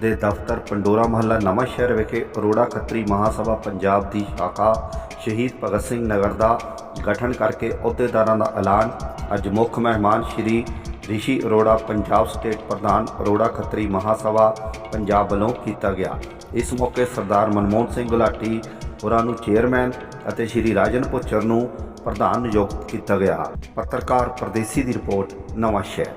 ਦੇ ਦਫ਼ਤਰ ਪੰਡੋਰਾ ਮਹੱਲਾ ਨਵਾਂ ਸ਼ਹਿਰ ਵਿਖੇ ਅਰੋੜਾ ਖੱਤਰੀ ਮਹਾਸਭਾ ਪੰਜਾਬ ਦੀ ਸ਼ਾਖਾ ਸ਼ਹੀਦ ਭਗਤ ਸਿੰਘ ਨਗਰ ਦਾ ਗਠਨ ਕਰਕੇ ਅਹੁਦੇਦਾਰਾਂ ਦਾ ਐਲਾਨ। ਅੱਜ ਮੁੱਖ ਮਹਿਮਾਨ ਸ਼੍ਰੀ ਰਿਸ਼ੀ ਅਰੋੜਾ, ਪੰਜਾਬ ਸਟੇਟ ਪ੍ਰਧਾਨ ਅਰੋੜਾ ਖੱਤਰੀ ਮਹਾਸਭਾ ਪੰਜਾਬ ਵੱਲੋਂ ਕੀਤਾ ਗਿਆ। ਇਸ ਮੌਕੇ ਸਰਦਾਰ ਮਨਮੋਹਨ ਸਿੰਘ ਗੁਲਾਟੀ ਹੋਰਾਂ ਨੂੰ ਚੇਅਰਮੈਨ ਅਤੇ ਸ਼੍ਰੀ ਰਾਜਨ ਪੁੱਚਰ ਨੂੰ ਪ੍ਰਧਾਨ ਨਿਯੁਕਤ ਕੀਤਾ ਗਿਆ। ਪੱਤਰਕਾਰ ਪਰਦੇਸੀ ਦੀ ਰਿਪੋਰਟ ਨਵਾਂ ਸ਼ਹਿਰ।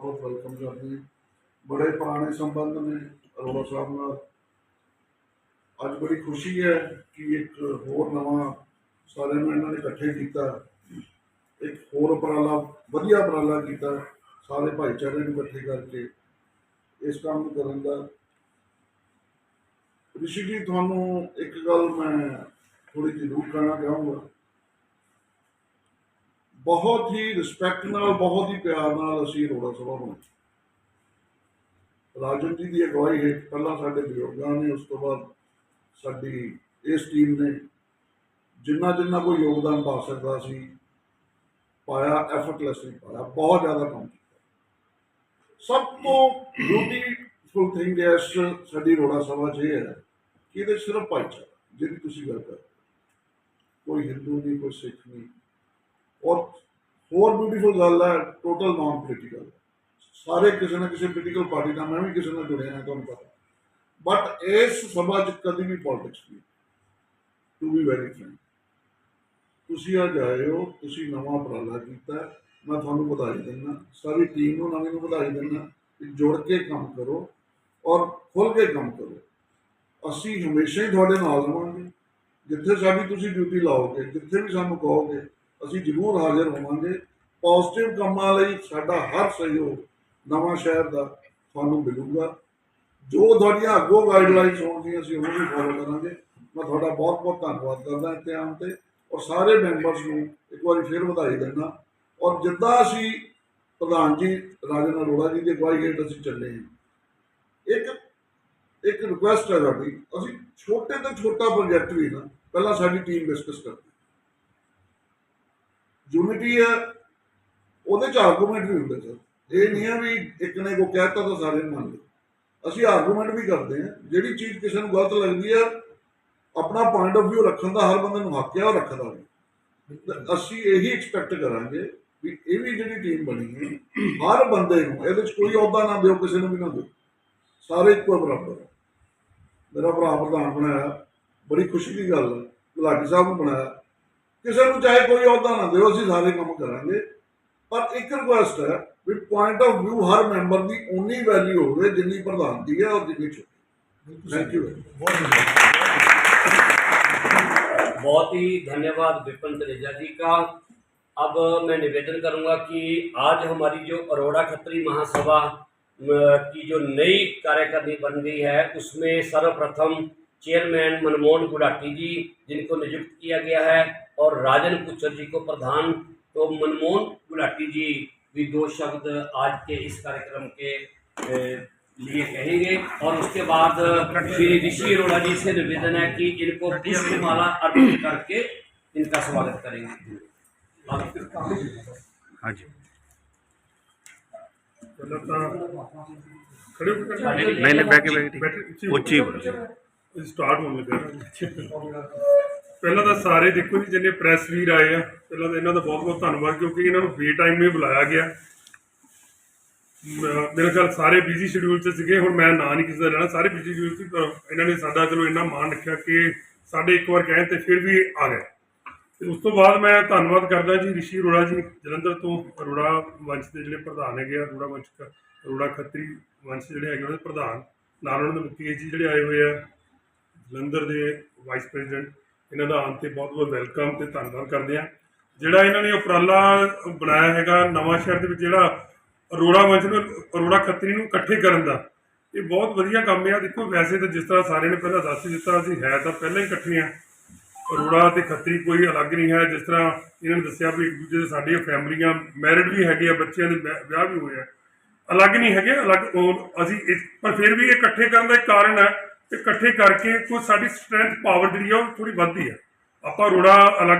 ਬਹੁਤ ਬਹੁਤ ਵੈਲਕਮ ਕਰਦੇ ਹਾਂ। ਬੜੇ ਪੁਰਾਣੇ ਸੰਬੰਧ ਨੇ ਅਰੋੜਾ ਸਾਹਿਬ ਨਾਲ। ਅੱਜ ਬੜੀ ਖੁਸ਼ੀ ਹੈ ਕਿ ਇੱਕ ਹੋਰ ਨਵਾਂ ਸਾਰਿਆਂ ਨੂੰ ਇਹਨਾਂ ਨੇ ਇਕੱਠੇ ਕੀਤਾ। ਇੱਕ ਹੋਰ ਉਪਰਾਲਾ, ਵਧੀਆ ਉਪਰਾਲਾ ਕੀਤਾ। ਸਾਰੇ ਭਾਈਚਾਰੇ ਨੂੰ ਇਕੱਠੇ ਕਰਕੇ ਇਸ ਕੰਮ ਨੂੰ ਕਰਨ ਦਾ। ਰਿਸ਼ੀ ਜੀ, ਤੁਹਾਨੂੰ ਇੱਕ ਗੱਲ ਮੈਂ ਥੋੜੀ ਜ਼ਰੂਰ ਕਹਿਣਾ ਚਾਹੂੰਗਾ। ਬਹੁਤ ਹੀ ਰਿਸਪੈਕਟ ਨਾਲ, ਬਹੁਤ ਹੀ ਪਿਆਰ ਨਾਲ ਅਸੀਂ ਰੋੜਾ ਸਭਾ ਬਣਾਈ ਰਾਜਨ ਜੀ ਦੀ ਅਗਵਾਈ ਹੇਠ ਪਹਿਲਾਂ ਸਾਡੇ ਬਜ਼ੁਰਗਾਂ ਨੇ, ਉਸ ਤੋਂ ਬਾਅਦ ਸਾਡੀ ਇਸ ਟੀਮ ਨੇ ਜਿੰਨਾ ਜਿੰਨਾ ਕੋਈ ਯੋਗਦਾਨ ਪਾ ਸਕਦਾ ਸੀ, ਪਾਇਆ ਐਫਰਟਲੈਸਲੀ ਪਾਇਆ, ਬਹੁਤ ਜ਼ਿਆਦਾ ਕੰਮ ਕੀਤਾ। ਸਭ ਤੋਂ ਬਿਊਟੀਫੁਲ ਥਿੰਗ ਇਸ ਸਾਡੀ ਰੋੜਾ ਸਭਾ 'ਚ ਇਹ ਹੈ ਕਿ ਇਹਦੇ ਸਿਰਫ ਭਾਈਚਾਰਾ, ਜਿਹਦੀ ਤੁਸੀਂ ਗੱਲ ਕਰ ਕੋਈ ਹਿੰਦੂ ਨਹੀਂ, ਕੋਈ ਸਿੱਖ ਨਹੀਂ। ਔਰ ਹੋਰ ਬਿਊਟੀਫੁਲ ਗੱਲ ਹੈ ਟੋਟਲ ਨਾਨ ਪੋਲੀਟੀਕਲ ਸਾਰੇ ਕਿਸੇ ਨਾ ਕਿਸੇ ਪੋਲੀਟੀਕਲ ਪਾਰਟੀ ਨਾਲ ਮੈਂ ਵੀ ਕਿਸੇ ਨਾਲ ਜੁੜਿਆ ਹਾਂ ਤੁਹਾਨੂੰ ਪਤਾ ਬਟ ਇਸ ਸਭਾ 'ਚ ਕਦੀ ਵੀ ਪੋਲਿਟਿਕਸ ਨਹੀਂ ਟੂ ਬੀ ਵੈਰੀ ਫਰੈਂਕ ਤੁਸੀਂ ਅੱਜ ਆਏ ਹੋ ਤੁਸੀਂ ਨਵਾਂ ਉਪਰਾਲਾ ਕੀਤਾ ਮੈਂ ਤੁਹਾਨੂੰ ਵਧਾਈ ਦਿੰਦਾ ਸਾਰੀ ਟੀਮ ਨੂੰ ਨਵੀਂ ਨੂੰ ਵਧਾਈ ਦਿੰਦਾ ਕਿ ਜੁੜ ਕੇ ਕੰਮ ਕਰੋ ਔਰ ਖੁੱਲ ਕੇ ਕੰਮ ਕਰੋ ਅਸੀਂ ਹਮੇਸ਼ਾ ਹੀ ਤੁਹਾਡੇ ਨਾਲ ਰਵਾਂਗੇ ਜਿੱਥੇ ਸਾਡੀ ਤੁਸੀਂ ਡਿਊਟੀ ਲਾਓਗੇ ਜਿੱਥੇ ਵੀ ਸਾਨੂੰ ਕਹੋਗੇ ਅਸੀਂ ਜ਼ਰੂਰ ਹਾਜ਼ਰ ਹੋਵਾਂਗੇ। ਪੋਜ਼ਿਟਿਵ ਕੰਮਾਂ ਲਈ ਸਾਡਾ ਹਰ ਸਹਿਯੋਗ ਨਵਾਂ ਸ਼ਹਿਰ ਦਾ ਤੁਹਾਨੂੰ ਮਿਲੂਗਾ। ਜੋ ਤੁਹਾਡੀਆਂ ਅੱਗੋਂ ਗਾਈਡਲਾਈਨਸ ਹੋਣਗੀਆਂ, ਅਸੀਂ ਉਹਨੂੰ ਫੋਲੋ ਕਰਾਂਗੇ। ਮੈਂ ਤੁਹਾਡਾ ਬਹੁਤ ਬਹੁਤ ਧੰਨਵਾਦ ਕਰਦਾ ਇੱਥੇ ਆਉਣ ਤੇ। ਔਰ ਸਾਰੇ ਮੈਂਬਰਸ ਨੂੰ ਇੱਕ ਵਾਰੀ ਫਿਰ ਵਧਾਈ ਦਿੰਦਾ। ਔਰ ਜਿੱਦਾਂ ਅਸੀਂ ਪ੍ਰਧਾਨ ਜੀ ਰਾਜਨ ਅਰੋੜਾ ਜੀ ਦੀ ਅਗਵਾਈ ਹੇਠ ਅਸੀਂ ਚੱਲੇ ਹਾਂ। ਇੱਕ ਇੱਕ ਰਿਕੁਐਸਟ ਹੈ ਸਾਡੀ। ਅਸੀਂ ਛੋਟੇ ਤੋਂ ਛੋਟਾ ਪ੍ਰੋਜੈਕਟ ਵੀ ਨਾ, ਪਹਿਲਾਂ ਸਾਡੀ ਟੀਮ ਡਿਸਕਸ ਕਰਦੀ। ਯੂਨਿਟੀ ਹੈ ਉਹਦੇ ਚ ਆਰਗੂਮੈਂਟ ਵੀ ਹੁੰਦਾ ਸਰ। ਇਹ ਨਹੀਂ ਹੈ ਵੀ ਇੱਕ ਨੇ ਕੋ ਕਹਿਤਾ ਤਾਂ ਸਾਰੇ ਮੰਨ ਲਏ ਅਸੀਂ ਆਰਗੂਮੈਂਟ ਵੀ ਕਰਦੇ ਹਾਂ, ਜਿਹੜੀ ਚੀਜ਼ ਕਿਸੇ ਨੂੰ ਗਲਤ ਲੱਗਦੀ ਹੈ ਆਪਣਾ ਪੁਆਇੰਟ ਆਫ View ਰੱਖਣ ਦਾ ਹਰ ਬੰਦੇ ਨੂੰ ਹੱਕ ਹੈ ਉਹ ਰੱਖਦਾ ਵੀ ਅਸੀਂ ਇਹੀ ਐਕਸਪੈਕਟ ਕਰਾਂਗੇ ਵੀ ਇਹ ਵੀ ਜਿਹੜੀ ਟੀਮ ਬਣੀ ਹੈ, ਹਰ ਬੰਦੇ ਨੂੰ, ਇਹਦੇ ਚ ਕੋਈ ਅਹੁਦਾ ਨਾ ਦਿਓ, ਕਿਸੇ ਨੂੰ ਵੀ ਨਾ ਦਿਓ। ਸਾਰੇ ਇੱਕੋ ਬਰਾਬਰ। ਮੇਰਾ ਭਰਾ ਪ੍ਰਧਾਨ ਬਣਾਇਆ, ਬੜੀ ਖੁਸ਼ੀ ਦੀ ਗੱਲ ਹੈ ਗੁਲਾਟੀ ਸਾਹਿਬ ਨੂੰ ਬਣਾਇਆ। ਕਿਸੇ ਨੂੰ ਚਾਹੇ ਕੋਈ ਅਹੁਦਾ ਨਾ ਦਿਓ ਅਸੀਂ ਸਾਰੇ ਕੰਮ ਕਰਾਂਗੇ ਪਰ ਇੱਕ ਰਿਕੁਐਸਟ ਹੈ ਵੀ point of View Har member ਦੀ ਉਨੀ ਵੈਲਿਊ ਹੋਵੇ ਜਿੰਨੀ ਪ੍ਰਧਾਨ ਦੀ ਹੈ ਔਰ ਜਿੰਨੀ ਛੋਟੀ ਥੈਂਕ ਯੂ बहुत ही धन्यवाद विपिन तनेजा जी का अब मैं निवेदन करूंगा कि आज हमारी जो अरोड़ा खत्री महासभा अ, की जो नई कार्यकारिणी बन गई है उसमें सर्वप्रथम चेयरमैन मनमोहन गुलाटी जी जिनको नियुक्त किया गया है और राजन कुचर जी को प्रधान। तो मनमोहन गुलाटी जी भी दो शब्द आज के इस कार्यक्रम के लिए कहेंगे। और उसके बाद श्री ऋषि अरोड़ा जी से निवेदन है कि इनको पुष्पमाला अर्पित करके इनका स्वागत करेंगे। हाँ नहीं नहीं बैठे बैठे उच्ची ਸਟਾਰਟ ਹੋਣ ਲੱਗਾ ਨਾ। ਪਹਿਲਾਂ ਤਾਂ ਸਾਰੇ ਦੇਖੋ ਜੀ, ਜਿੰਨੇ ਪ੍ਰੈਸ ਵੀਰ ਆਏ ਆ, ਪਹਿਲਾਂ ਤਾਂ ਇਹਨਾਂ ਦਾ ਬਹੁਤ ਬਹੁਤ ਧੰਨਵਾਦ, ਕਿਉਂਕਿ ਇਹਨਾਂ ਨੂੰ ਬੇ ਟਾਈਮ ਹੀ ਬੁਲਾਇਆ ਗਿਆ ਮ- ਮੇਰੇ ਖਿਆਲ ਸਾਰੇ ਬਿਜ਼ੀ ਸ਼ਡਿਊਲ 'ਚ ਸੀਗੇ, ਹੁਣ ਮੈਂ ਨਾਂ ਨਹੀਂ ਕਿਸੇ ਦਾ ਲੈਣਾ, ਸਾਰੇ ਬਿਜ਼ੀ ਸ਼ਡਿਊਲ ਸੀ ਪਰ ਇਹਨਾਂ ਨੇ ਸਾਡਾ ਚਲੋ ਇੰਨਾ ਮਾਣ ਰੱਖਿਆ ਕਿ ਸਾਡੇ ਇੱਕ ਵਾਰ ਕਹਿਣ ਤੇ ਫਿਰ ਵੀ ਆ ਗਏ ਤੇ ਉਸ ਤੋਂ ਬਾਅਦ ਮੈਂ ਧੰਨਵਾਦ ਕਰਦਾ ਜੀ ਰਿਸ਼ੀ ਅਰੋੜਾ ਜੀ, ਜਲੰਧਰ ਤੋਂ ਅਰੋੜਾ ਵੰਸ਼ ਦੇ ਜਿਹੜੇ ਪ੍ਰਧਾਨ ਹੈਗੇ ਆ, ਅਰੋੜਾ ਵੰਸ਼ ਕ- ਅਰੋੜਾ ਖੱਤਰੀ ਵੰਸ਼ ਜਿਹੜੇ ਹੈਗੇ ਉਹਨਾਂ ਦੇ ਪ੍ਰਧਾਨ, ਨਾਲ ਉਹਨਾਂ ਦੇ ਮੁਕੇਸ਼ ਜੀ ਜਿਹੜੇ ਆਏ ਹੋਏ ਆ ਜਲੰਧਰ ਦੇ ਵਾਈਸ ਪ੍ਰੈਜ਼ੀਡੈਂਟ ਇਹਨਾਂ ਦਾ ਆਉਣ ਤੇ ਬਹੁਤ ਬਹੁਤ ਵੈਲਕਮ ਤੇ ਧੰਨਵਾਦ ਕਰਦੇ ਆ ਜਿਹੜਾ ਇਹਨਾਂ ਨੇ ਉਪਰਾਲਾ ਬਣਾਇਆ ਹੈਗਾ ਨਵਾਂ ਸ਼ਹਿਰ ਦੇ ਵਿੱਚ, ਜਿਹੜਾ ਅਰੋੜਾ ਵੰਸ਼ ਨੂੰ, ਅਰੋੜਾ ਖੱਤਰੀ ਨੂੰ ਇਕੱਠੇ ਕਰਨ ਦਾ, ਇਹ ਬਹੁਤ ਵਧੀਆ ਕੰਮ ਆ। ਦੇਖੋ, ਵੈਸੇ ਤਾਂ ਜਿਸ ਤਰ੍ਹਾਂ ਸਾਰਿਆਂ ਨੇ ਪਹਿਲਾਂ ਦੱਸ ਦਿੱਤਾ, ਅਸੀਂ ਹੈ ਤਾਂ ਪਹਿਲਾਂ ਹੀ ਇਕੱਠੇ ਆ ਅਰੋੜਾ ਤੇ ਖੱਤਰੀ ਕੋਈ ਅਲੱਗ ਨਹੀਂ ਹੈ। ਜਿਸ ਤਰ੍ਹਾਂ ਇਹਨਾਂ ਨੇ ਦੱਸਿਆ ਵੀ ਇੱਕ ਦੂਜੇ ਦੇ ਸਾਡੀਆਂ ਫੈਮਲੀਆਂ ਮੈਰਿਡ ਵੀ ਹੈਗੇ ਆ, ਬੱਚਿਆਂ ਦੇ ਵਿਆਹ- ਵਿਆਹ ਵੀ ਹੋਏ ਆ। ਅਲੱਗ ਨਹੀਂ ਹੈਗੇ, ਅਲੱਗ ਉਹ ਅਸੀਂ ਇਸ ਪਰ ਫਿਰ ਵੀ ਇਹ ਇਕੱਠੇ ਕਰਨ ਦਾ ਇੱਕ ਕਾਰਨ ਹੈ ਕਿ ਇਕੱਠੇ ਕਰਕੇ ਕੋਈ ਸਾਡੀ ਸਟਰੈਂਥ ਪਾਵਰ ਜਿਹੜੀ ਆ ਉਹ ਥੋੜੀ ਵੱਧਦੀ ਆ। ਆਪਾਂ ਅਰੋੜਾ ਅਲੱਗ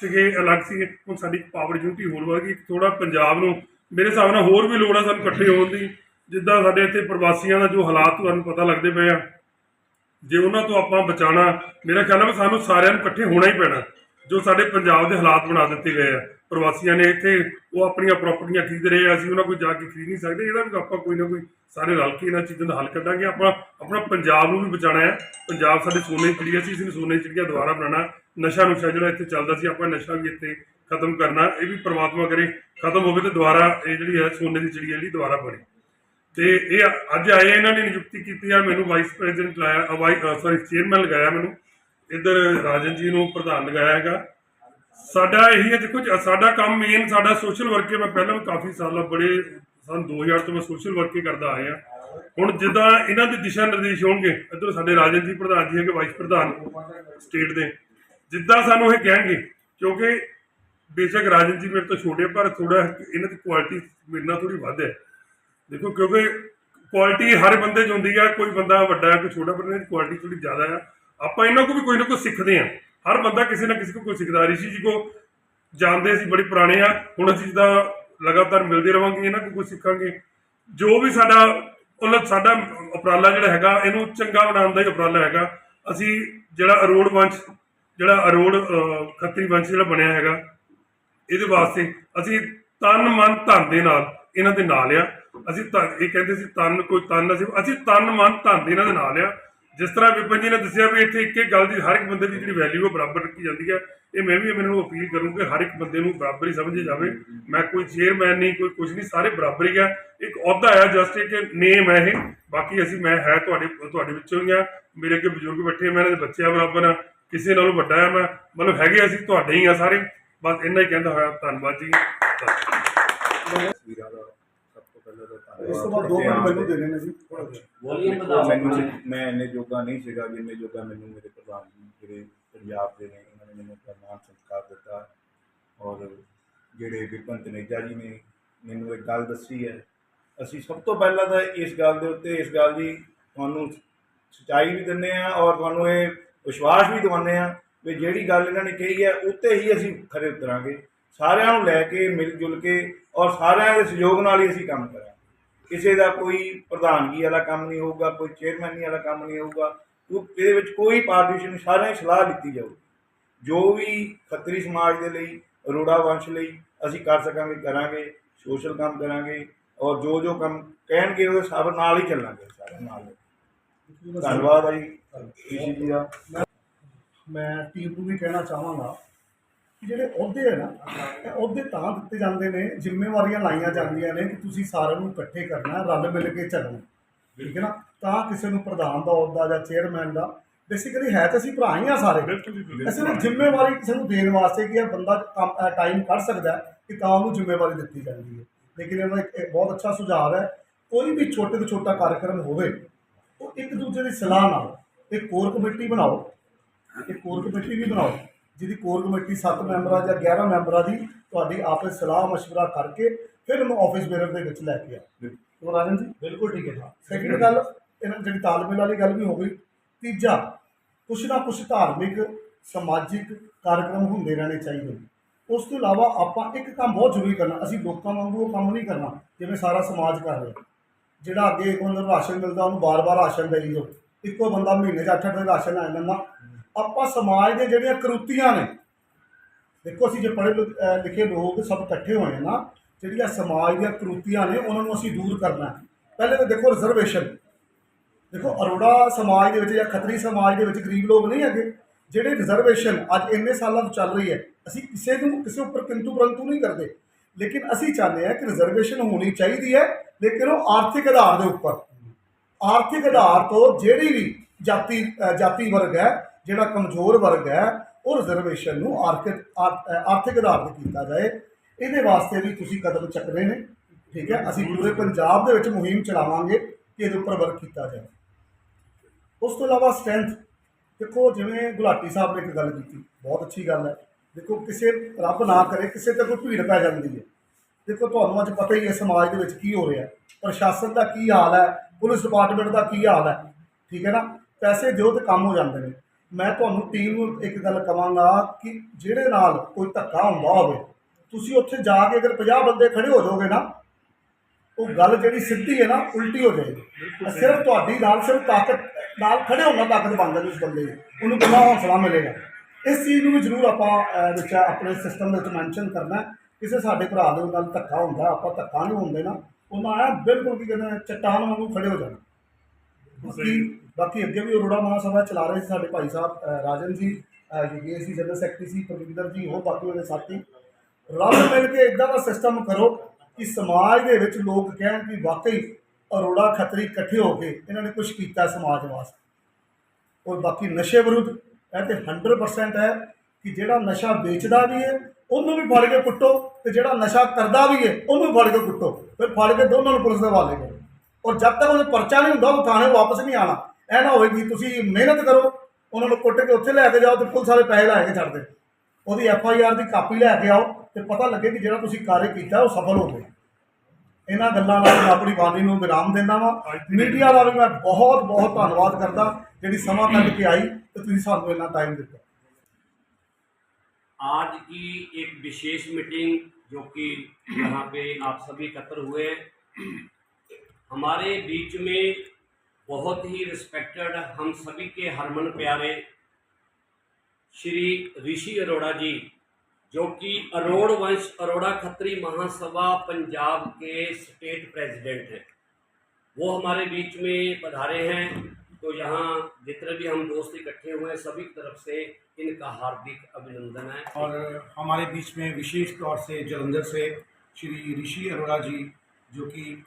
ਸੀਗੇ, ਅਲੱਗ ਸੀ ਹੁਣ ਸਾਡੀ ਪਾਵਰ ਯੂਨਿਟੀ ਹੋਰ ਵੱਧ ਗਈ। ਥੋੜਾ ਪੰਜਾਬ ਨੂੰ, ਮੇਰੇ ਹਿਸਾਬ ਨਾਲ ਹੋਰ ਵੀ ਲੋੜ ਆ ਸਾਨੂੰ ਇਕੱਠੇ ਹੋਣ ਦੀ। ਜਿੱਦਾਂ ਸਾਡੇ ਇੱਥੇ ਪ੍ਰਵਾਸੀਆਂ ਦਾ ਜੋ ਹਾਲਾਤ ਤੁਹਾਨੂੰ ਪਤਾ ਲੱਗਦੇ ਪਏ ਆ। ਜੇ ਉਹਨਾਂ ਤੋਂ ਆਪਾਂ ਬਚਾਣਾ ਮੇਰਾ ਖਿਆਲ ਹੈ ਵੀ ਸਾਨੂੰ ਸਾਰਿਆਂ ਨੂੰ ਇਕੱਠੇ ਹੋਣਾ ਹੀ ਪੈਣਾ। ਜੋ ਸਾਡੇ ਪੰਜਾਬ ਦੇ ਹਾਲਾਤ ਬਣਾ ਦਿੱਤੇ ਗਏ ਆ। ਪ੍ਰਵਾਸੀਆਂ ਨੇ ਇੱਥੇ ਉਹ ਆਪਣੀਆਂ ਪ੍ਰਾਪਰਟੀਆਂ ਖਰੀਦ ਰਹੇ ਆ। ਅਸੀਂ ਉਹਨਾਂ ਕੋਲ ਜਾ ਕੇ ਖਰੀਦ ਨਹੀਂ ਸਕਦੇ। ਇਹਦਾ ਵੀ ਆਪਾਂ ਕੋਈ ਨਾ ਕੋਈ ਸਾਰੇ ਰਲ ਕੇ ਇਹਨਾਂ ਚੀਜ਼ਾਂ ਦਾ ਹੱਲ ਕੱਢਾਂਗੇ। ਆਪਾਂ ਆਪਣਾ ਪੰਜਾਬ ਨੂੰ ਵੀ ਬਚਾਉਣਾ ਹੈ। ਪੰਜਾਬ ਸਾਡੇ ਸੋਨੇ ਦੀ ਚਿੜੀਆ ਸੀ, ਇਸ ਨੂੰ ਸੋਨੇ ਦੀ ਚਿੜੀਆ ਦੁਬਾਰਾ ਬਣਾਉਣਾ। ਨਸ਼ਾ ਨੁਸ਼ਾ ਜਿਹੜਾ ਇੱਥੇ ਚੱਲਦਾ ਸੀ, ਆਪਾਂ ਨਸ਼ਾ ਵੀ ਇੱਥੇ ਖਤਮ ਕਰਨਾ। ਇਹ ਵੀ ਪ੍ਰਮਾਤਮਾ ਕਰੇ, ਖਤਮ ਹੋਵੇ ਤੇ ਦੁਬਾਰਾ ਇਹ ਜਿਹੜੀ ਹੈ ਸੋਨੇ ਦੀ ਚਿੜੀਆ ਜਿਹੜੀ ਦੁਬਾਰਾ ਬਣੇ। ਤੇ ਇਹ ਅੱਜ ਆਏ ਇਹਨਾਂ ਨੇ ਨਿਯੁਕਤੀ ਕੀਤੀ ਆ। ਮੈਨੂੰ ਵਾਈਸ ਪ੍ਰੈਜ਼ੀਡੈਂਟ ਲਾਇਆ ਸੌਰੀ ਚੇਅਰਮੈਨ ਲਗਾਇਆ ਮੈਨੂੰ। ਇੱਧਰ ਰਾਜਨ ਜੀ ਨੂੰ ਪ੍ਰਧਾਨ ਲਗਾਇਆ ਹੈਗਾ। ਸਾਡਾ ਇਹੀ ਹੈ, ਦੇਖੋ ਸਾਡਾ ਕੰਮ ਮੇਨ ਸਾਡਾ ਸੋਸ਼ਲ ਵਰਕ ਹੈ। ਮੈਂ ਪਹਿਲਾਂ ਵੀ ਕਾਫੀ ਸਾਲਾਂ, ਬੜੇ ਸਨ 2000 ਤੋਂ ਮੈਂ ਸੋਸ਼ਲ ਵਰਕ ਹੀ ਕਰਦਾ ਆਇਆ। ਹੁਣ ਜਿੱਦਾਂ ਇਹਨਾਂ ਦੇ ਦਿਸ਼ਾ ਨਿਰਦੇਸ਼ ਹੋਣਗੇ, ਇੱਧਰ ਸਾਡੇ ਰਾਜਨ ਜੀ ਪ੍ਰਧਾਨ ਜੀ ਹੈਗੇ ਵਾਈਸ ਪ੍ਰਧਾਨ ਸਟੇਟ ਦੇ। ਜਿੱਦਾਂ ਸਾਨੂੰ ਇਹ ਕਹਿਣਗੇ, ਕਿਉਂਕਿ ਬੇਸ਼ੱਕ ਰਾਜਨ ਜੀ ਮੇਰੇ ਤੋਂ ਛੋਟੇ ਪਰ ਥੋੜਾ ਇਹਨਾਂ ਦੀ ਕੁਆਲਿਟੀ ਮੇਰੇ ਨਾਲ ਥੋੜੀ ਵੱਧ ਹੈ। ਦੇਖੋ, ਕਿਉਂਕਿ ਕੁਆਲਿਟੀ ਹਰ ਬੰਦੇ 'ਚ ਹੁੰਦੀ ਆ, ਕੋਈ ਬੰਦਾ ਵੱਡਾ ਹੈ ਕੋਈ ਛੋਟਾ, ਪਰ ਇਹਨਾਂ ਦੀ ਕੁਆਲਿਟੀ ਥੋੜੀ ਜ਼ਿਆਦਾ ਆ। ਆਪਾਂ ਇਹਨਾਂ ਕੋਲ ਵੀ ਕੋਈ ਨਾ ਕੋਈ ਸਿੱਖਦੇ ਆ ਹਰ ਬੰਦਾ ਕਿਸੇ ਨਾ ਕਿਸੇ ਕੋਲ ਕੋਈ ਸਿੱਖਦਾ। ਰਿਸ਼ੀ ਜੀ ਕੋ ਜਾਣਦੇ ਅਸੀਂ ਬੜੇ ਪੁਰਾਣੇ ਆ। ਹੁਣ ਅਸੀਂ ਜਿੱਦਾਂ ਲਗਾਤਾਰ ਮਿਲਦੇ ਰਵਾਂਗੇ, ਇਹਨਾਂ ਕੋਲ ਕੋਈ ਸਿੱਖਾਂਗੇ। ਜੋ ਵੀ ਸਾਡਾ ਉਹਨਾਂ ਸਾਡਾ ਉਪਰਾਲਾ ਜਿਹੜਾ ਹੈਗਾ, ਇਹਨੂੰ ਚੰਗਾ ਬਣਾਉਣ ਦਾ ਹੀ ਉਪਰਾਲਾ ਹੈਗਾ। ਅਸੀਂ ਜਿਹੜਾ ਅਰੋੜ ਵੰਸ਼, ਜਿਹੜਾ ਅਰੋੜ ਖੱਤਰੀ ਵੰਸ਼ ਜਿਹੜਾ ਬਣਿਆ ਹੈਗਾ, ਇਹਦੇ ਵਾਸਤੇ ਅਸੀਂ ਤਨ ਮਨ ਧਨ ਦੇ ਨਾਲ ਇਹਨਾਂ ਦੇ ਨਾਲ ਆ। ਅਸੀਂ ਤਾਂ ਇਹ ਕਹਿੰਦੇ ਸੀ ਤਨ ਕੋਈ ਤਨ ਅਸੀਂ ਅਸੀਂ ਤਨ ਮਨ ਧਨ ਦੇ ਇਹਨਾਂ ਦੇ ਨਾਲ ਆ। ਜਿਸ ਤਰ੍ਹਾਂ ਵਿਪਨ ਜੀ ਨੇ ਦੱਸਿਆ ਵੀ ਇੱਥੇ ਇੱਕ ਇੱਕ ਗੱਲ ਦੀ ਹਰ ਇੱਕ ਬੰਦੇ ਦੀ ਜਿਹੜੀ ਵੈਲਿਊ ਉਹ ਬਰਾਬਰ ਰੱਖੀ ਜਾਂਦੀ ਹੈ ਇਹ ਮੈਂ ਵੀ ਮੈਨੂੰ ਅਪੀਲ ਕਰੂੰਗਾ ਕਿ ਹਰ ਇੱਕ ਬੰਦੇ ਨੂੰ ਬਰਾਬਰ ਹੀ ਸਮਝਿਆ ਜਾਵੇ। ਮੈਂ ਕੋਈ ਚੇਅਰਮੈਨ ਨਹੀਂ, ਕੋਈ ਕੁਝ ਨਹੀਂ, ਸਾਰੇ ਬਰਾਬਰ ਹੀ ਆ। ਇੱਕ ਅਹੁਦਾ ਹੈ ਜਸਟ ਇੱਕ ਨੇਮ ਹੈ ਇਹ। ਬਾਕੀ ਅਸੀਂ, ਮੈਂ ਹੈ ਤੁਹਾਡੇ ਤੁਹਾਡੇ ਵਿੱਚੋਂ ਹੀ ਆ। ਮੇਰੇ ਅੱਗੇ ਬਜ਼ੁਰਗ ਬੈਠੇ ਮੈਂ ਇਹਨਾਂ ਦੇ ਬੱਚਿਆਂ ਬਰਾਬਰ ਆ। ਕਿਸੇ ਨਾਲੋਂ ਵੱਡਾ ਆ ਮੈਂ। ਮਤਲਬ ਹੈਗੇ ਅਸੀਂ, ਤੁਹਾਡੇ ਹੀ ਆ ਸਾਰੇ। ਬਸ ਇੰਨਾ ਹੀ ਕਹਿੰਦਾ ਹੋਇਆ, ਧੰਨਵਾਦ ਜੀ। ਤਸਵੀਰਾਂ ਦਾ ਸਭ ਤੋਂ ਪਹਿਲਾਂ ਤਾਂ ਧੰਨਵਾਦ ਇਸ ਤੋਂ ਬਾਅਦ 2 ਮਿੰਟ ਮੈਨੂੰ ਦੇਣੇ ਨੇ ਜੀ ਬੋਲੀਏ ਪ੍ਰਧਾਨ ਮੈਨੂੰ ਮੈਂ ਇੰਨੇ ਜੋਗਾ ਨਹੀਂ ਸੀਗਾ ਜਿੰਨੇ ਜੋਗਾ ਮੈਨੂੰ ਮੇਰੇ ਪ੍ਰਧਾਨ ਜੀ ਜਿਹੜੇ ਪੰਜਾਬ ਦੇ ਨੇ ਉਹਨਾਂ ਨੇ ਮੈਨੂੰ ਪ੍ਰਮਾਨ ਸੰਸਕਾਰ ਦਿੱਤਾ। ਔਰ ਜਿਹੜੇ ਵਿਪਨ ਤਨੇਜਾ ਜੀ ਨੇ ਮੈਨੂੰ ਇੱਕ ਗੱਲ ਦੱਸੀ ਹੈ। ਅਸੀਂ ਸਭ ਤੋਂ ਪਹਿਲਾਂ ਤਾਂ ਇਸ ਗੱਲ ਦੇ ਉੱਤੇ ਇਸ ਗੱਲ ਦੀ ਤੁਹਾਨੂੰ ਸਚਾਈ ਵੀ ਦਿੰਨੇ ਆ ਔਰ ਤੁਹਾਨੂੰ ਇਹ ਵਿਸ਼ਵਾਸ ਵੀ ਦਿਵਾਉਂਦੇ ਆ ਵੀ ਜਿਹੜੀ ਗੱਲ ਇਹਨਾਂ ਨੇ ਕਹੀ ਹੈ ਉੱਤੇ ਹੀ ਅਸੀਂ ਖਰੇ ਉਤਰਾਂਗੇ। ਸਾਰਿਆਂ ਨੂੰ ਲੈ ਕੇ ਮਿਲ ਜੁਲ ਕੇ ਔਰ ਸਾਰਿਆਂ ਦੇ ਸਹਿਯੋਗ ਨਾਲ ਹੀ ਅਸੀਂ ਕੰਮ ਕਰਾਂਗੇ। ਕਿਸੇ ਦਾ ਕੋਈ ਪ੍ਰਧਾਨਗੀ ਵਾਲਾ ਕੰਮ ਨਹੀਂ ਹੋਊਗਾ ਕੋਈ ਚੇਅਰਮੈਨੀ ਵਾਲਾ ਕੰਮ ਨਹੀਂ ਹੋਊਗਾ ਉਹ ਇਹਦੇ ਵਿੱਚ ਕੋਈ ਪਾਰਟੀਸ਼ਨ ਸਾਰਿਆਂ ਦੀ ਸਲਾਹ ਲਿੱਤੀ ਜਾਊਗੀ। ਜੋ ਵੀ ਖੱਤਰੀ ਸਮਾਜ ਦੇ ਲਈ ਅਰੋੜਾ ਵੰਸ਼ ਲਈ ਅਸੀਂ ਕਰ ਸਕਾਂਗੇ ਕਰਾਂਗੇ ਸੋਸ਼ਲ ਕੰਮ ਕਰਾਂਗੇ ਔਰ ਜੋ ਜੋ ਕੰਮ ਕਹਿਣਗੇ ਉਹਦੇ ਸਭ ਨਾਲ ਹੀ ਚੱਲਾਂਗੇ ਸਾਰੇ ਨਾਲ। ਧੰਨਵਾਦ ਆ ਜੀ ਜੀ ਦਾ। ਮੈਂ ਟੀਮ ਨੂੰ ਵੀ ਕਹਿਣਾ ਚਾਹਾਂਗਾ। ਜਿਹੜੇ ਅਹੁਦੇ ਹੈ ਨਾ ਇਹ ਅਹੁਦੇ ਤਾਂ ਦਿੱਤੇ ਜਾਂਦੇ ਨੇ ਜ਼ਿੰਮੇਵਾਰੀਆਂ ਲਾਈਆਂ ਜਾਂਦੀਆਂ ਨੇ ਕਿ ਤੁਸੀਂ ਸਾਰਿਆਂ ਨੂੰ ਇਕੱਠੇ ਕਰਨਾ ਰਲ ਮਿਲ ਕੇ ਚੱਲਣਾ। ਠੀਕ ਹੈ ਨਾ? ਤਾਂ ਕਿਸੇ ਨੂੰ ਪ੍ਰਧਾਨ ਦਾ ਅਹੁਦਾ ਜਾਂ ਚੇਅਰਮੈਨ ਦਾ ਬੇਸਿਕਲੀ ਹੈ ਤਾਂ ਅਸੀਂ ਭਰਾ ਹੀ ਆ ਸਾਰੇ। ਅਸੀਂ ਨੂੰ ਜ਼ਿੰਮੇਵਾਰੀ ਕਿਸੇ ਨੂੰ ਦੇਣ ਵਾਸਤੇ ਕਿ ਇਹ ਬੰਦਾ ਟਾਈਮ ਕੱਢ ਸਕਦਾ ਕਿ ਤਾਂ ਉਹਨੂੰ ਜ਼ਿੰਮੇਵਾਰੀ ਦਿੱਤੀ ਜਾਂਦੀ ਹੈ। ਲੇਕਿਨ ਇਹਦਾ ਇੱਕ ਬਹੁਤ ਅੱਛਾ ਸੁਝਾਅ ਹੈ ਕੋਈ ਵੀ ਛੋਟੇ ਤੋਂ ਛੋਟਾ ਕਾਰਜਕ੍ਰਮ ਹੋਵੇ ਉਹ ਇੱਕ ਦੂਜੇ ਦੀ ਸਲਾਹ ਨਾਲ ਇੱਕ ਕੋਰ ਕਮੇਟੀ ਬਣਾਓ ਇੱਕ ਕੋਰ ਕਮੇਟੀ ਵੀ ਬਣਾਓ। ਜਿਹਦੀ ਕੋਰ ਕਮੇਟੀ 7 ਮੈਂਬਰਾਂ ਜਾਂ 11 ਮੈਂਬਰਾਂ ਦੀ ਤੁਹਾਡੀ ਆਪਸ ਸਲਾਹ مشورہ ਕਰਕੇ ਫਿਰ ਉਹਨੂੰ ਆਫਿਸ ਬੇਰਰ ਦੇ ਵਿੱਚ ਲੈ ਕੇ ਆਓ ਉਹ ਰਾਜਨ ਜੀ ਬਿਲਕੁਲ ਠੀਕ ਹੈ ਸੈਕਿੰਡ ਗੱਲ ਇਹਨਾਂ ਜਿਹੜੀ ਤਾਲਮੇਲ ਵਾਲੀ ਗੱਲ ਵੀ ਹੋ ਗਈ ਤੀਜਾ ਕੁਛ ਨਾ ਕੁਛ ਧਾਰਮਿਕ ਸਮਾਜਿਕ ਕਾਰਜਕ੍ਰਮ ਹੁੰਦੇ ਰਹਿਣੇ ਚਾਹੀਦੇ ਨੇ ਉਸ ਤੋਂ ਇਲਾਵਾ ਆਪਾਂ ਇੱਕ ਕੰਮ ਬਹੁਤ ਜ਼ਰੂਰੀ ਕਰਨਾ ਅਸੀਂ ਲੋਕਾਂ ਵਾਂਗੂ ਉਹ ਕੰਮ ਨਹੀਂ ਕਰਨਾ ਜਿਵੇਂ ਸਾਰਾ ਸਮਾਜ ਕਰ ਰਿਹਾ ਜਿਹੜਾ ਅੱਗੇ ਇੱਕ ਬੰਦੇ ਨੂੰ ਰਾਸ਼ਨ ਮਿਲਦਾ ਉਹਨੂੰ ਬਾਰ-ਬਾਰ ਰਾਸ਼ਨ ਦੇਈ ਜਾਓ ਇੱਕੋ ਬੰਦਾ ਮਹੀਨੇ 'ਚ 8-8 ਦਿਨ ਰਾਸ਼ਨ ਆ ਜਾਂਦਾ ਆਪਾਂ ਸਮਾਜ ਦੇ ਜਿਹੜੀਆਂ ਕਰੂਤੀਆਂ ਨੇ, ਦੇਖੋ ਅਸੀਂ ਜੇ ਪੜ੍ਹੇ ਲਿਖ- ਲਿਖੇ ਲੋਕ ਸਭ ਇਕੱਠੇ ਹੋਏ ਆ ਨਾ, ਜਿਹੜੀਆਂ ਸਮਾਜ ਦੀਆਂ ਕਰੂਤੀਆਂ ਨੇ, ਉਹਨਾਂ ਨੂੰ ਅਸੀਂ ਦੂਰ ਕਰਨਾ ਪਹਿਲੇ ਤਾਂ ਦੇਖੋ ਰਿਜ਼ਰਵੇਸ਼ਨ ਦੇਖੋ ਅਰੋੜਾ ਸਮਾਜ ਦੇ ਵਿੱਚ ਜਾਂ ਖੱਤਰੀ ਸਮਾਜ ਦੇ ਵਿੱਚ ਗਰੀਬ ਲੋਕ ਨਹੀਂ ਹੈਗੇ। ਜਿਹੜੇ ਰਿਜ਼ਰਵੇਸ਼ਨ ਅੱਜ ਇੰਨੇ ਸਾਲਾਂ ਤੋਂ ਚੱਲ ਰਹੀ ਹੈ, ਅਸੀਂ ਕਿਸੇ ਨੂੰ, ਕਿਸੇ ਉੱਪਰ ਕਿੰਤੂ ਪਰੰਤੂ ਨਹੀਂ ਕਰਦੇ। ਲੇਕਿਨ ਅਸੀਂ ਚਾਹੁੰਦੇ ਹਾਂ ਕਿ ਰਿਜ਼ਰਵੇਸ਼ਨ ਹੋਣੀ ਚਾਹੀਦੀ ਹੈ, ਲੇਕਿਨ ਉਹ ਆਰਥਿਕ ਆਧਾਰ ਦੇ ਉੱਪਰ। ਆਰਥਿਕ ਆਧਾਰ ਤੋਂ ਜਿਹੜੀ ਵੀ ਜਾਤੀ ਜਾਤੀ ਵਰਗ ਹੈ ਜਿਹੜਾ ਕਮਜ਼ੋਰ ਵਰਗ ਹੈ, ਉਹ ਰਿਜ਼ਰਵੇਸ਼ਨ ਨੂੰ ਆਰਥਿਕ ਆਰ- ਆਰਥਿਕ ਆਧਾਰ ਤੇ ਕੀਤਾ ਜਾਏ। ਇਹਦੇ ਵਾਸਤੇ ਵੀ ਤੁਸੀਂ ਕਦਮ ਚੱਕਣੇ ਨੇ, ਠੀਕ ਹੈ? ਅਸੀਂ ਪੂਰੇ ਪੰਜਾਬ ਦੇ ਵਿੱਚ ਮੁਹਿੰਮ ਚਲਾਵਾਂਗੇ ਕਿ ਇਹਦੇ ਉੱਪਰ ਵਰਕ ਕੀਤਾ ਜਾਏ। ਉਸ ਤੋਂ ਇਲਾਵਾ ਸਟਰੈਂਥ ਦੇਖੋ ਜਿਵੇਂ ਗੁਲਾਟੀ ਸਾਹਿਬ ਨੇ ਇੱਕ ਗੱਲ ਕੀਤੀ, ਬਹੁਤ ਅੱਛੀ ਗੱਲ ਹੈ। ਦੇਖੋ ਕਿਸੇ ਰੱਬ ਨਾ ਕਰੇ, ਕਿਸੇ ਤੇ ਕੋਈ ਭੀੜ ਪੈ ਜਾਂਦੀ ਹੈ। ਦੇਖੋ ਤੁਹਾਨੂੰ ਅੱਜ ਪਤਾ ਹੀ ਹੈ ਸਮਾਜ ਦੇ ਵਿੱਚ ਕੀ ਹੋ ਰਿਹਾ ਪ੍ਰਸ਼ਾਸਨ ਦਾ ਕੀ ਹਾਲ ਹੈ? ਪੁਲਿਸ ਡਿਪਾਰਟਮੈਂਟ ਦਾ ਕੀ ਹਾਲ ਹੈ? ਠੀਕ ਹੈ ਨਾ? ਪੈਸੇ ਦਿਓ ਤੇ ਕੰਮ ਹੋ ਜਾਂਦੇ ਨੇ। ਮੈਂ ਤੁਹਾਨੂੰ ਟੀਮ ਨੂੰ ਇੱਕ ਗੱਲ ਕਵਾਂਗਾ ਕਿ ਜਿਹੜੇ ਨਾਲ ਕੋਈ ਧੱਕਾ ਹੁੰਦਾ ਹੋਵੇ ਤੁਸੀਂ ਉੱਥੇ ਜਾ ਕੇ ਅਗਰ 50 ਬੰਦੇ ਖੜੇ ਹੋ ਜਾਓਗੇ ਨਾ ਉਹ ਗੱਲ ਜਿਹੜੀ ਸਿੱਧੀ ਹੈ ਨਾ ਉਲਟੀ ਹੋ ਜਾਏਗੀ। ਸਿਰਫ ਤੁਹਾਡੀ ਨਾਲ ਸਿਰਫ ਤਾਕਤ ਨਾਲ ਖੜੇ ਹੋਣਾ ਤਾਕਤ ਬਣ ਜਾਂਦੀ ਉਸ ਬੰਦੇ ਦੀ। ਉਹਨੂੰ ਕਿੰਨਾ ਹੌਸਲਾ ਮਿਲੇਗਾ। ਇਸ ਚੀਜ਼ ਨੂੰ ਵੀ ਜ਼ਰੂਰ ਆਪਾਂ ਵਿੱਚ ਆਪਣੇ ਸਿਸਟਮ ਵਿੱਚ ਮੈਂਸ਼ਨ ਕਰਨਾ। ਕਿਸੇ ਸਾਡੇ ਭਰਾ ਦੇ ਨਾਲ ਧੱਕਾ ਹੁੰਦਾ ਆਪਾਂ ਧੱਕਾ ਨਹੀਂ ਹੁੰਦੇ ਨਾ ਉਹਨਾਂ ਆ ਬਿਲਕੁਲ ਕੀ ਕਹਿੰਦੇ ਚੱਟਾਨ ਵਾਂਗੂ ਖੜੇ ਹੋ ਜਾਣਾ। ਬਾਕੀ ਅੱਗੇ ਵੀ ਅਰੋੜਾ ਮਹਾਸਭਾ ਚਲਾ ਰਹੇ ਸੀ ਸਾਡੇ ਭਾਈ ਸਾਹਿਬ ਰਾਜਨ ਜੀ ਜੀ ਸੀ ਜਨਰਲ ਸੈਕਟਰੀ ਸੀ, ਪ੍ਰਵਿੰਦਰ ਜੀ, ਹੋਰ ਬਾਕੀ ਉਹਦੇ ਸਾਥੀ। ਰਲ ਮਿਲ ਕੇ ਇਦਾਂ ਦਾ ਸਿਸਟਮ ਕਰੋ ਕਿ ਸਮਾਜ ਦੇ ਵਿੱਚ ਲੋਕ ਕਹਿਣ ਕਿ ਵਾਕਈ ਅਰੋੜਾ ਖੱਤਰੀ ਇਕੱਠੇ ਹੋ ਕੇ ਇਹਨਾਂ ਨੇ ਕੁਝ ਕੀਤਾ ਸਮਾਜ ਵਾਸਤੇ। ਔਰ ਬਾਕੀ ਨਸ਼ੇ ਵਿਰੁੱਧ, ਇਹ ਤੇ 100% ਹੈ ਕਿ ਜਿਹੜਾ ਨਸ਼ਾ ਵੇਚਦਾ ਵੀ ਹੈ, ਉਹਨੂੰ ਵੀ ਫੜ ਕੇ ਕੁੱਟੋ ਤੇ ਜਿਹੜਾ ਨਸ਼ਾ ਕਰਦਾ ਵੀ ਹੈ, ਉਹਨੂੰ ਵੀ ਫੜ ਕੇ ਕੁੱਟੋ। ਫਿਰ ਫੜ ਕੇ ਦੋਨਾਂ ਨੂੰ ਪੁਲਿਸ ਦੇ ਹਵਾਲੇ ਕਰੋ। ਔਰ ਜਦ ਤੱਕ ਉਹਦੇ ਪਰਚਾ ਨਹੀਂ ਹੁੰਦਾ, ਉਹ ਥਾਣੇ ਵਾਪਸ ਨਹੀਂ ਆਣਾ ਇਹ ਨਾ ਹੋਵੇ ਕਿ ਤੁਸੀਂ ਮਿਹਨਤ ਕਰੋ ਉਹਨਾਂ ਨੂੰ ਕੁੱਟ ਕੇ ਉੱਥੇ ਲੈ ਕੇ ਜਾਓ ਤੇ ਪੁਲਿਸ ਵਾਲੇ ਪੈਸੇ ਲੈ ਕੇ ਛੱਡ ਦੇ ਉਹਦੀ ਐਫ ਆਈ ਆਰ ਦੀ ਕਾਪੀ ਲੈ ਕੇ ਆਓ ਤੇ ਪਤਾ ਲੱਗੇ ਕਿ ਜਿਹੜਾ ਤੁਸੀਂ ਕਾਰਜ ਕੀਤਾ ਉਹ ਸਫਲ ਹੋ ਗਿਆ ਇਹਨਾਂ ਗੱਲਾਂ ਨਾਲ ਮੈਂ ਆਪਣੀ ਬਾਣੀ ਨੂੰ ਵਿਰਾਮ ਦਿੰਦਾ ਵਾਂ ਮੀਡੀਆ ਦਾ ਵੀ ਮੈਂ ਬਹੁਤ ਬਹੁਤ ਧੰਨਵਾਦ ਕਰਦਾ ਜਿਹੜੀ ਸਮਾਂ ਕੱਢ ਕੇ ਆਈ ਤੇ ਤੁਸੀਂ ਸਾਨੂੰ ਇੰਨਾ ਟਾਈਮ ਦਿੱਤਾ आज की एक विशेष मीटिंग जो कि यहाँ पे आप सभी एकत्र हुए हैं हमारे बीच में बहुत ही रिस्पेक्टेड हम सभी के हरमन प्यारे श्री ऋषि अरोड़ा जी, जो कि अरोड़ वंश, अरोड़ा खत्री महासभा पंजाब के स्टेट प्रेसिडेंट हैं। वो हमारे बीच में पधारे हैं तो यहाँ जितने भी हम दोस्त इकट्ठे हुए हैं, सभी तरफ़ से इनका हार्दिक अभिनंदन है। और हमारे बीच में विशेष तौर से जलंधर से श्री ऋषि अरोड़ा जी, जो कि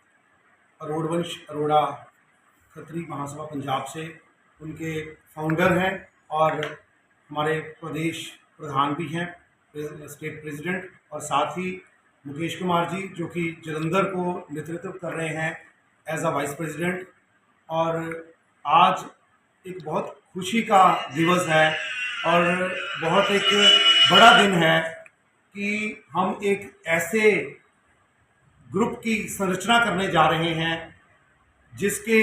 अरोड़वंश अरोड़ा खत्री महासभा पंजाब से उनके फाउंडर हैं और हमारे प्रदेश प्रधान भी हैं स्टेट प्रेसिडेंट और साथ ही मुकेश कुमार जी, जो कि जलंधर को नेतृत्व कर रहे हैं एज अ वाइस प्रेसिडेंट और आज एक बहुत खुशी का दिवस है और बहुत एक बड़ा दिन है कि हम एक ऐसे ग्रुप की संरचना करने जा रहे हैं जिसके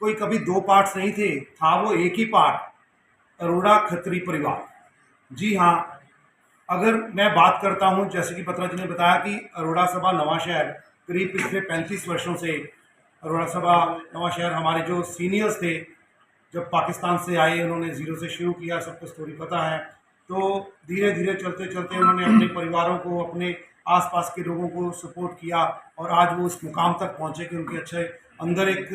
कोई कभी दो पार्ट्स नहीं थे, था वो एक ही पार्ट, अरोड़ा खत्री परिवार। जी हाँ अगर मैं बात करता हूँ, जैसे कि पत्रा जी ने बताया कि अरोड़ा सभा नवा शहर करीब पिछले पैंतीस वर्षों से, अरोड़ा सभा नवा शहर हमारे जो सीनियर्स थे, जब पाकिस्तान से आए, उन्होंने ज़ीरो से शुरू किया, सबको स्टोरी पता है तो धीरे धीरे चलते चलते उन्होंने अपने परिवारों को, अपने आसपास के लोगों को सपोर्ट किया और आज वो उस मुकाम तक पहुँचे कि उनके अच्छे, अंदर एक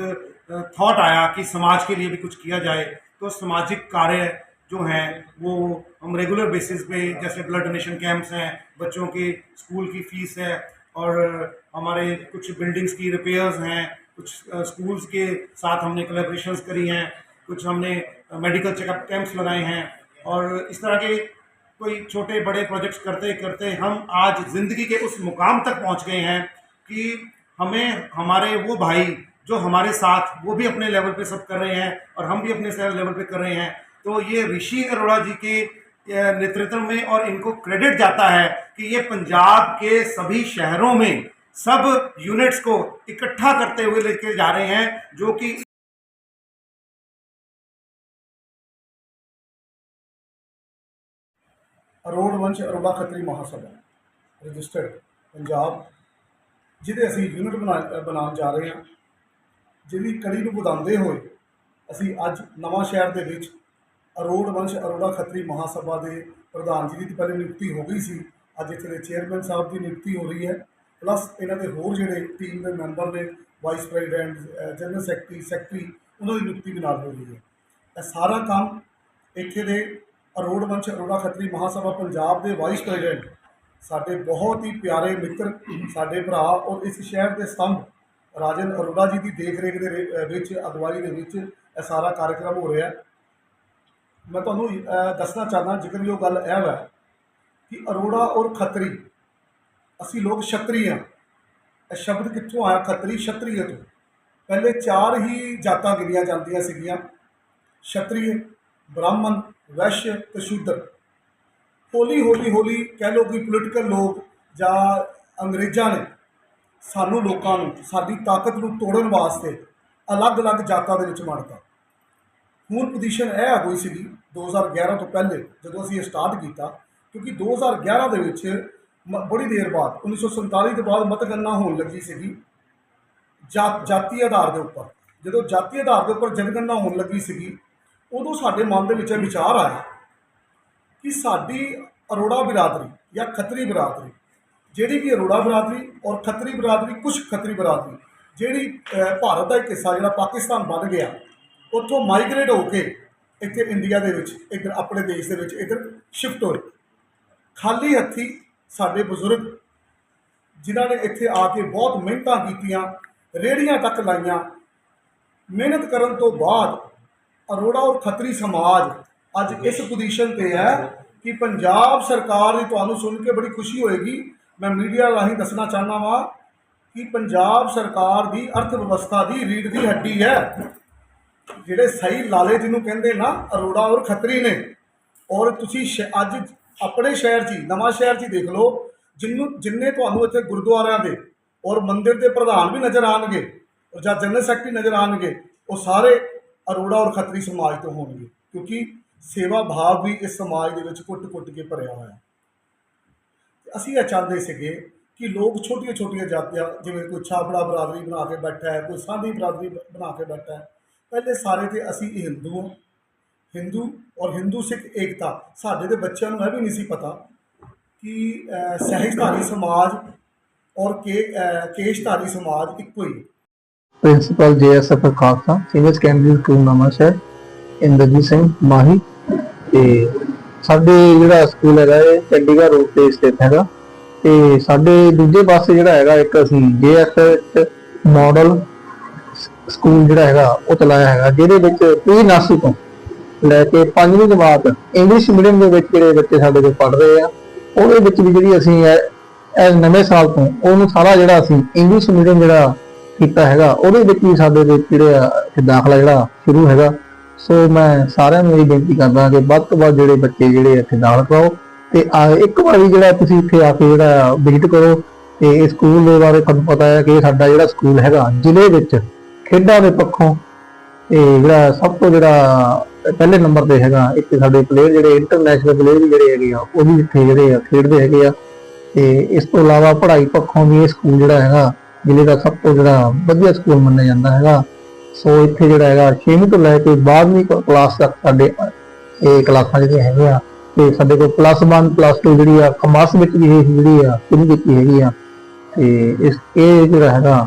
थॉट आया कि समाज के लिए भी कुछ किया जाए तो सामाजिक कार्य जो हैं, वो हम रेगुलर बेसिस पे, जैसे ब्लड डोनेशन कैंप्स हैं, बच्चों के स्कूल की फ़ीस है, और हमारे कुछ बिल्डिंग्स की रिपेयर्स हैं, कुछ स्कूल्स के साथ हमने कलेब्रेशन करी हैं, कुछ हमने मेडिकल चेकअप कैंप्स लगाए हैं, और इस तरह के कोई छोटे बड़े प्रोजेक्ट्स करते करते हम आज ज़िंदगी के उस मुकाम तक पहुँच गए हैं कि हमें, हमारे वो भाई जो हमारे साथ वो भी अपने लेवल पे सब कर रहे हैं और हम भी अपने लेवल पे कर रहे हैं तो ये ऋषि अरोड़ा जी के अ, नेतृत्व में और इनको क्रेडिट जाता है कि ये पंजाब के सभी शहरों में सब यूनिट्स को इकट्ठा करते हुए लेके जा रहे हैं जो कि ਅਰੋੜ ਵੰਸ਼ ਅਰੋੜਾ ਖੱਤਰੀ ਮਹਾਸਭਾ ਰਜਿਸਟਰਡ ਪੰਜਾਬ ਜਿਹਦੇ ਅਸੀਂ ਯੂਨਿਟ ਬਣਾ ਅ, ਬਣਾਉਣ ਜਾ ਰਹੇ ਹਾਂ ਜਿਹਦੀ ਕੜੀ ਨੂੰ ਵਧਾਉਂਦੇ ਹੋਏ ਅਸੀਂ ਅੱਜ ਨਵਾਂ ਸ਼ਹਿਰ ਦੇ ਵਿੱਚ ਅਰੋੜ ਵੰਸ਼ ਅਰੋੜਾ ਖੱਤਰੀ ਮਹਾਸਭਾ ਦੇ ਪ੍ਰਧਾਨ ਜੀ ਦੀ ਪਹਿਲੇ ਨਿਯੁਕਤੀ ਹੋ ਗਈ ਸੀ। ਅੱਜ ਇੱਥੇ ਦੇ ਚੇਅਰਮੈਨ ਸਾਹਿਬ ਦੀ ਨਿਯੁਕਤੀ ਹੋ ਰਹੀ ਹੈ। ਪਲੱਸ ਇਹਨਾਂ ਦੇ ਹੋਰ ਜਿਹੜੇ ਟੀਮ ਦੇ ਮੈਂਬਰ ਨੇ vice president general secretary secretary ਉਹਨਾਂ ਦੀ ਨਿਯੁਕਤੀ ਵੀ ਨਾਲ ਹੋ ਰਹੀ ਹੈ। ਇਹ ਸਾਰਾ ਕੰਮ ਇੱਥੇ ਦੇ ਅਰੋੜ ਵੰਸ਼ ਅਰੋੜਾ ਖੱਤਰੀ ਮਹਾਸਭਾ ਪੰਜਾਬ ਦੇ ਵਾਈਸ ਪ੍ਰੈਜ਼ੀਡੈਂਟ ਸਾਡੇ ਬਹੁਤ ਹੀ ਪਿਆਰੇ ਮਿੱਤਰ, ਸਾਡੇ ਭਰਾ ਔਰ ਇਸ ਸ਼ਹਿਰ ਦੇ ਸਤੰਭ ਰਾਜਨ ਅਰੋੜਾ ਜੀ ਦੀ ਦੇਖਰੇਖ ਦੇ ਰੇ- ਅ, ਵਿੱਚ ਅਗਵਾਈ ਦੇ ਵਿੱਚ ਇਹ ਸਾਰਾ ਕਾਰਜਕ੍ਰਮ ਹੋ ਰਿਹਾ ਹੈ। ਮੈਂ ਤੁਹਾਨੂੰ ਅ, ਦੱਸਣਾ ਚਾਹੁੰਦਾ ਜ਼ਿਕਰਯੋਗ ਗੱਲ ਇਹ ਹੈ ਕਿ ਅਰੋੜਾ ਔਰ ਖੱਤਰੀ ਅਸੀਂ ਲੋਕ ਛੱਤਰੀ ਹਾਂ। ਇਹ ਸ਼ਬਦ ਕਿੱਥੋਂ ਆਇਆ? ਖੱਤਰੀ ਛਤਰੀਏ ਤੋਂ। ਪਹਿਲੇ ਚਾਰ ਹੀ ਜਾਤਾਂ ਗਿਣੀਆਂ ਜਾਂਦੀਆਂ ਸੀਗੀਆਂ। ਛਤਰੀਏ ਬ੍ਰਾਹਮਣ ਵੈश्य ਤੇ ਸ਼ੂਦਰ। ਹੌਲੀ ਹੌਲੀ ਹੌਲੀ ਕਹਿ ਲਓ ਕਿ ਪੋਲੀਟੀਕਲ ਲੋਕ ਜਾਂ ਅੰਗਰੇਜ਼ਾਂ ਨੇ ਸਾਨੂੰ ਲੋਕਾਂ ਨੂੰ, ਸਾਡੀ ਤਾਕਤ ਨੂੰ ਤੋੜਨ ਵਾਸਤੇ ਅਲੱਗ-ਅਲੱਗ ਜਾਤਾਂ ਦੇ ਵਿੱਚ ਵੰਡਤਾ ਹੁਣ ਪੋਜੀਸ਼ਨ ਇਹ ਆ ਗਈ ਸੀਗੀ 2011 ਤੋਂ ਪਹਿਲੇ ਜਦੋਂ ਅਸੀਂ ਇਹ ਸਟਾਰਟ ਕੀਤਾ, ਕਿਉਂਕਿ 2011 ਦੇ ਵਿੱਚ ਮ- ਬੜੀ ਦੇਰ ਬਾਅਦ 1947 ਦੇ ਬਾਅਦ ਮਤਗਣਨਾ ਹੋਣ ਲੱਗੀ ਸੀਗੀ ਜਾਤ, ਜਾਤੀ ਆਧਾਰ ਦੇ ਉੱਪਰ। ਜਦੋਂ ਜਾਤੀ ਆਧਾਰ ਦੇ ਉੱਪਰ ਜਨਗਣਨਾ ਹੋਣ ਲੱਗੀ ਸੀਗੀ, ਉਦੋਂ ਸਾਡੇ ਮਨ ਦੇ ਵਿੱਚ ਇਹ ਵਿਚਾਰ ਆਇਆ ਕਿ ਸਾਡੀ ਅਰੋੜਾ ਬਰਾਦਰੀ ਜਾਂ ਖੱਤਰੀ ਬਰਾਦਰੀ ਜਿਹੜੀ ਵੀ ਅਰੋੜਾ ਬਰਾਦਰੀ ਔਰ ਖੱਤਰੀ ਬਰਾਦਰੀ ਕੁਝ ਖੱਤਰੀ ਬਰਾਦਰੀ, ਜਿਹੜੀ ਭਾਰਤ ਦਾ ਇੱਕ ਹਿੱਸਾ ਜਿਹੜਾ ਪਾਕਿਸਤਾਨ ਬਣ ਗਿਆ, ਉੱਥੋਂ ਮਾਈਗ੍ਰੇਟ ਹੋ ਕੇ ਇੱਥੇ ਇੰਡੀਆ ਦੇ ਵਿੱਚ, ਇੱਧਰ ਆਪਣੇ ਦੇਸ਼ ਦੇ ਵਿੱਚ ਇੱਧਰ ਸ਼ਿਫਟ ਹੋਏ। ਖਾਲੀ ਹੱਥੀ ਸਾਡੇ ਬਜ਼ੁਰਗ, ਜਿਨ੍ਹਾਂ ਨੇ ਇੱਥੇ ਆ ਕੇ ਬਹੁਤ ਮਿਹਨਤਾਂ ਕੀਤੀਆਂ ਰੇੜੀਆਂ ਤੱਕ ਲਾਈਆਂ, ਮਿਹਨਤ ਕਰਨ ਤੋਂ ਬਾਅਦ ਅਰੋੜਾ ਔਰ ਖੱਤਰੀ ਸਮਾਜ ਅੱਜ ਇਸ ਪੋਜੀਸ਼ਨ ਤੇ ਹੈ ਕਿ ਪੰਜਾਬ ਸਰਕਾਰ ਦੀ ਤੁਹਾਨੂੰ ਸੁਣ ਕੇ ਬੜੀ ਖੁਸ਼ੀ ਹੋਏਗੀ ਮੈਂ ਮੀਡੀਆ ਰਾਹੀਂ ਦੱਸਣਾ ਚਾਹੁੰਦਾ ਵਾਂ ਕਿ ਪੰਜਾਬ ਸਰਕਾਰ ਦੀ ਅਰਥ ਵਿਵਸਥਾ ਦੀ ਰੀੜ ਦੀ ਹੱਡੀ ਹੈ। ਜਿਹੜੇ ਸਹੀ ਲਾਲੇ ਜਿਹਨੂੰ ਕਹਿੰਦੇ ਨਾ, ਅਰੋੜਾ ਔਰ ਖੱਤਰੀ ਨੇ, ਔਰ ਤੁਸੀਂ ਸ਼- ਅੱਜ ਆਪਣੇ ਸ਼ਹਿਰ 'ਚ ਹੀ, ਨਵਾਂ ਸ਼ਹਿਰ 'ਚ ਹੀ ਦੇਖ ਲਓ, ਜਿੰਨੂੰ, ਜਿੰਨੇ ਤੁਹਾਨੂੰ ਇੱਥੇ ਗੁਰਦੁਆਰਿਆਂ ਦੇ ਔਰ ਮੰਦਿਰ ਦੇ ਪ੍ਰਧਾਨ ਵੀ ਨਜ਼ਰ ਆਣਗੇ ਔਰ ਜਾਂ ਜਨਰਲ ਸੈਕਟਰੀ ਨਜ਼ਰ ਆਣਗੇ ਉਹ ਸਾਰੇ ਅਰੋੜਾ ਔਰ ਖੱਤਰੀ ਸਮਾਜ ਤੋਂ ਹੋਣਗੇ, ਕਿਉਂਕਿ ਸੇਵਾ ਭਾਵ ਵੀ ਇਸ ਸਮਾਜ ਦੇ ਵਿੱਚ ਕੁੱਟ-ਕੁੱਟ ਕੇ ਭਰਿਆ ਹੋਇਆ ਹੈ। ਅਸੀਂ ਇਹ ਚਾਹੁੰਦੇ ਸੀਗੇ ਕਿ ਲੋਕ ਛੋਟੀਆਂ ਛੋਟੀਆਂ ਜਾਤੀਆਂ, ਜਿਵੇਂ ਕੋਈ ਛਾਬੜਾ ਬਰਾਦਰੀ ਬਣਾ ਕੇ ਬੈਠਾ ਹੈ, ਕੋਈ ਸਾਂਝੀ ਬਰਾਦਰੀ ਬਣਾ ਕੇ ਬੈਠਾ ਹੈ, ਪਹਿਲੇ ਸਾਰੇ ਤੇ ਅਸੀਂ ਹਿੰਦੂ ਹਾਂ। ਹਿੰਦੂ ਔਰ ਹਿੰਦੂ ਸਿੱਖ ਏਕਤਾ ਸਾਡੇ ਦੇ ਬੱਚਿਆਂ ਨੂੰ ਇਹ ਵੀ ਨਹੀਂ ਸੀ ਪਤਾ ਕਿ ਸਹਿਜਧਾਰੀ ਸਮਾਜ ਔਰ ਕੇਸ਼ਧਾਰੀ ਸਮਾਜ ਇੱਕੋ ਹੀ ਹੈ। Principal JSF Khalsa, senior secondary school Nawanshahr, Inderjit Singh Mahi ਤੇ ਸਾਡੇ ਜਿਹੜਾ ਸਕੂਲ ਹੈਗਾ ਇਹ ਚੰਡੀਗੜ੍ਹ ਰੋਡ ਤੇ ਸਥਿਤ ਹੈਗਾ। ਤੇ ਸਾਡੇ ਦੂਜੇ ਪਾਸੇ ਜਿਹੜਾ ਹੈਗਾ, ਇੱਕ ਅਸੀਂ ਜੇਐਸਐਫ ਮਾਡਲ ਸਕੂਲ ਜਿਹੜਾ ਹੈਗਾ, ਉਹ ਚਲਾਇਆ ਹੈਗਾ, ਜਿਹਦੇ ਵਿੱਚ ਪੀ ਨਰਸਰੀ ਤੋਂ ਲੈ ਕੇ ਪੰਜਵੀਂ ਜਮਾਤ ਇੰਗਲਿਸ਼ ਮੀਡੀਅਮ ਦੇ ਵਿੱਚ ਜਿਹੜੇ ਬੱਚੇ ਸਾਡੇ ਕੋਲ ਪੜ੍ਹ ਰਹੇ ਆ, ਉਹਦੇ ਵਿੱਚ ਵੀ ਜਿਹੜੀ ਅਸੀਂ ਇਹ ਨਵੇਂ ਸਾਲ ਤੋਂ ਉਹਨੂੰ ਸਾਰਾ ਜਿਹੜਾ ਅਸੀਂ ਇੰਗਲਿਸ਼ ਮੀਡੀਅਮ ਜਿਹੜਾ ਕੀਤਾ ਹੈਗਾ, ਉਹਦੇ ਵਿੱਚ ਵੀ ਸਾਡੇ ਵਿੱਚ ਜਿਹੜੇ ਆ ਦਾਖਲਾ ਜਿਹੜਾ ਸ਼ੁਰੂ ਹੈਗਾ। ਸੋ ਮੈਂ ਸਾਰਿਆਂ ਨੂੰ ਇਹ ਬੇਨਤੀ ਕਰਦਾ ਕਿ ਵੱਧ ਤੋਂ ਵੱਧ ਜਿਹੜੇ ਬੱਚੇ ਜਿਹੜੇ ਇੱਥੇ ਦਾਖਲ ਪਾਓ ਤੇ ਆ ਇੱਕ ਵਾਰੀ ਜਿਹੜਾ ਤੁਸੀਂ ਇੱਥੇ ਆ ਕੇ ਜਿਹੜਾ ਵਿਜ਼ਿਟ ਕਰੋ ਤੇ ਇਹ ਸਕੂਲ ਦੇ ਬਾਰੇ ਤੁਹਾਨੂੰ ਪਤਾ ਹੈ ਕਿ ਸਾਡਾ ਜਿਹੜਾ ਸਕੂਲ ਹੈਗਾ ਜ਼ਿਲ੍ਹੇ ਵਿੱਚ ਖੇਡਾਂ ਦੇ ਪੱਖੋਂ ਇਹ ਜਿਹੜਾ ਸਭ ਤੋਂ ਜਿਹੜਾ ਪਹਿਲੇ ਨੰਬਰ ਤੇ ਹੈਗਾ ਇੱਥੇ ਸਾਡੇ ਪਲੇਅਰ ਜਿਹੜੇ ਇੰਟਰਨੈਸ਼ਨਲ ਪਲੇਅਰ ਵੀ ਜਿਹੜੇ ਹੈਗੇ ਆ, ਉਹ ਵੀ ਇੱਥੇ ਜਿਹੜੇ ਆ ਖੇਡਦੇ ਹੈਗੇ ਆ ਤੇ ਇਸ ਤੋਂ ਇਲਾਵਾ ਪੜ੍ਹਾਈ ਪੱਖੋਂ ਵੀ ਇਹ ਸਕੂਲ ਜਿਹੜਾ ਹੈਗਾ ਜ਼ਿਲ੍ਹੇ ਦਾ ਸਭ ਤੋਂ ਜਿਹੜਾ ਵਧੀਆ ਸਕੂਲ ਮੰਨਿਆ ਜਾਂਦਾ ਹੈਗਾ। ਸੋ ਇੱਥੇ ਜਿਹੜਾ ਹੈਗਾ 6ਵੀਂ ਤੋਂ ਲੈ ਕੇ 12ਵੀਂ ਕਲਾਸ ਤੱਕ ਸਾਡੇ, ਇਹ ਕਲਾਸਾਂ ਜਿਹੜੀਆਂ ਹੈਗੀਆਂ, ਤੇ ਸਾਡੇ ਕੋਲ ਪਲੱਸ 1 ਪਲੱਸ 2 ਜਿਹੜੀ ਆ ਕਮਰਸ ਵਿੱਚ ਵੀ ਜਿਹੜੀ ਆ, ਸ਼ੁਰੂ ਕੀਤੀ ਹੈਗੀ ਆ। ਤੇ ਇਸ, ਇਹ ਜਿਹੜਾ ਹੈਗਾ,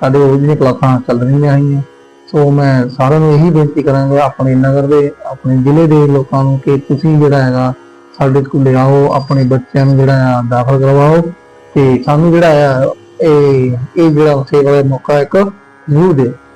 ਸਾਡੇ ਕੋਲ ਜਿਹੜੀਆਂ ਕਲਾਸਾਂ ਚੱਲ ਰਹੀਆਂ ਹੈਗੀਆਂ। ਸੋ ਮੈਂ ਸਾਰਿਆਂ ਨੂੰ ਇਹੀ ਬੇਨਤੀ ਕਰਾਂਗਾ, ਆਪਣੇ ਨਗਰ ਦੇ, ਆਪਣੇ ਜ਼ਿਲ੍ਹੇ ਦੇ ਲੋਕਾਂ ਨੂੰ ਕਿ ਤੁਸੀਂ ਜਿਹੜਾ ਹੈਗਾ, ਸਾਡੇ ਸਕੂਲੇ ਆਓ, ਆਪਣੇ ਬੱਚਿਆਂ ਨੂੰ ਜਿਹੜਾ ਆ, ਦਾਖਲ ਕਰਵਾਓ। ਤੇ ਸਾਨੂੰ ਜਿਹੜਾ ਆ, ਇਹ ਇਹ ਜਿਹੜਾ ਸੇਵਾ ਦਾ ਮੌਕਾ ਇੱਕ ਜ਼ਰੂਰ ਦਿਓ।